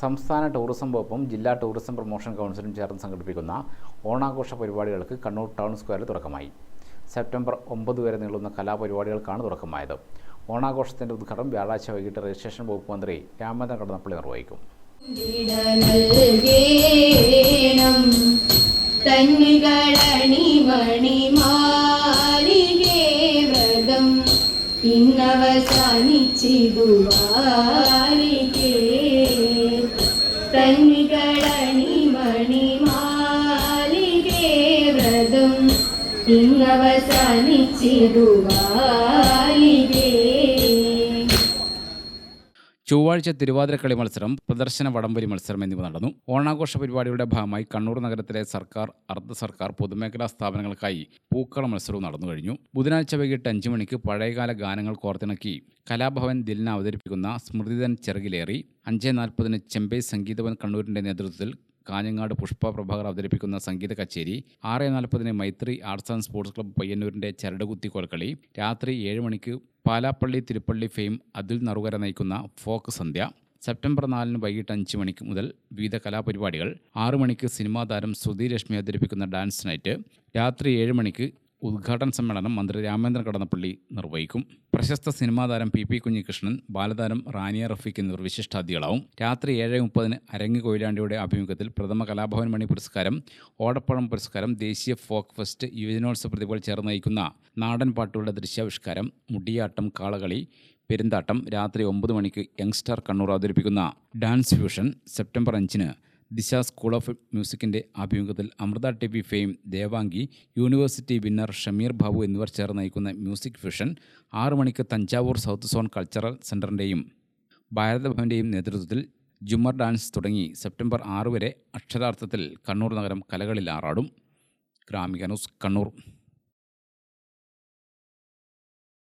സംസ്ഥാന ടൂറിസം വകുപ്പും ജില്ലാ ടൂറിസം പ്രൊമോഷൻ കൗൺസിലും ചേർന്ന് സംഘടിപ്പിക്കുന്ന ഓണാഘോഷ പരിപാടികൾക്ക് കണ്ണൂർ ടൗൺ സ്ക്വയറിൽ തുടക്കമായി. സെപ്റ്റംബർ ഒമ്പത് വരെ നീളുന്ന കലാപരിപാടികൾക്കാണ് തുടക്കമായത്. ഓണാഘോഷത്തിന്റെ ഉദ്ഘാടനം വ്യാഴാഴ്ച വൈകിട്ട് രജിസ്ട്രേഷൻ വകുപ്പ് മന്ത്രി രാമചന്ദ്രൻ കടന്നപ്പള്ളി നിർവഹിക്കും. നൽകേണം ചൊവ്വാഴ്ച തിരുവാതിരക്കളി മത്സരം പ്രദർശന വടംവലി മത്സരം എന്നിവ നടന്നു. ഓണാഘോഷ പരിപാടിയുടെ ഭാഗമായി കണ്ണൂർ നഗരത്തിലെ സർക്കാർ അർദ്ധ സർക്കാർ പൊതുമേഖലാ സ്ഥാപനങ്ങൾക്കായി പൂക്കള മത്സരവും നടന്നു കഴിഞ്ഞു. ബുധനാഴ്ച വൈകിട്ട് അഞ്ചു മണിക്ക് പഴയകാല ഗാനങ്ങൾ കോർത്തിണക്കി കലാഭവൻ ദിലിന അവതരിപ്പിക്കുന്ന സ്മൃതിതൻ ചെറുകിലേറി അഞ്ച് നാൽപ്പതിന് ചെമ്പൈ സംഗീതവൻ കണ്ണൂരിന്റെ നേതൃത്വത്തിൽ കാഞ്ഞങ്ങാട് പുഷ്പ പ്രഭാകർ അവതരിപ്പിക്കുന്ന സംഗീത കച്ചേരി ആറ് നാൽപ്പതിന് Maithri arts and sports club പയ്യന്നൂരിന്റെ ചരടുകുത്തി കോൽക്കളി രാത്രി ഏഴ് മണിക്ക് പാലാപ്പള്ളി തിരുപ്പള്ളി ഫെയിം അതുൽ നറുകര നയിക്കുന്ന ഫോക്ക് സന്ധ്യ സെപ്റ്റംബർ നാലിന് വൈകിട്ട് അഞ്ച് മണിക്ക് മുതൽ വിവിധ കലാപരിപാടികൾ ആറു മണിക്ക് സിനിമാ താരം സുധീർ അവതരിപ്പിക്കുന്ന ഡാൻസ് നൈറ്റ് രാത്രി ഏഴ് മണിക്ക് ഉദ്ഘാടന സമ്മേളനം മന്ത്രി രാമേന്ദ്രൻ കടന്നപ്പള്ളി നിർവഹിക്കും. പ്രശസ്ത സിനിമാ താരം പി പി കുഞ്ഞികൃഷ്ണൻ ബാലതാരം റാനിയ റഫീഖ് എന്നിവർ വിശിഷ്ടാതികളാവും രാത്രി ഏഴ് മുപ്പതിന് അരങ്ങ് കൊയിലാണ്ടിയുടെ ആഭിമുഖ്യത്തിൽ പ്രഥമ കലാഭവൻ മണി പുരസ്കാരം ഓടപ്പഴം പുരസ്കാരം ദേശീയ ഫോക്ക് ഫെസ്റ്റ് യുവജനോത്സവ പ്രതിഭകൾ ചേർന്ന് നയിക്കുന്ന നാടൻ പാട്ടുകളുടെ ദൃശ്യാവിഷ്കാരം മുടിയാട്ടം കാളകളി പെരുന്താട്ടം രാത്രി ഒമ്പത് മണിക്ക് യങ്സ്റ്റാർ കണ്ണൂർ അവതരിപ്പിക്കുന്ന ഡാൻസ് ഫ്യൂഷൻ സെപ്റ്റംബർ അഞ്ചിന് ദിശ സ്കൂൾ ഓഫ് മ്യൂസിക്കിന്റെ ആഭിമുഖ്യത്തിൽ Amrita T V fame Devangi university winner Shameer Babu എന്നിവർ ചേർന്ന് നയിക്കുന്ന മ്യൂസിക് ഫ്യൂഷൻ ആറു മണിക്ക് തഞ്ചാവൂർ സൗത്ത് സോൺ കൾച്ചറൽ സെന്ററിന്റെയും ഭാരതഭവന്റെയും നേതൃത്വത്തിൽ ജുമർ ഡാൻസ് തുടങ്ങി സെപ്റ്റംബർ ആറ് വരെ അക്ഷരാർത്ഥത്തിൽ കണ്ണൂർ നഗരം കലകളിൽ ആറാടും. ഗ്രാമിക ന്യൂസ് കണ്ണൂർ.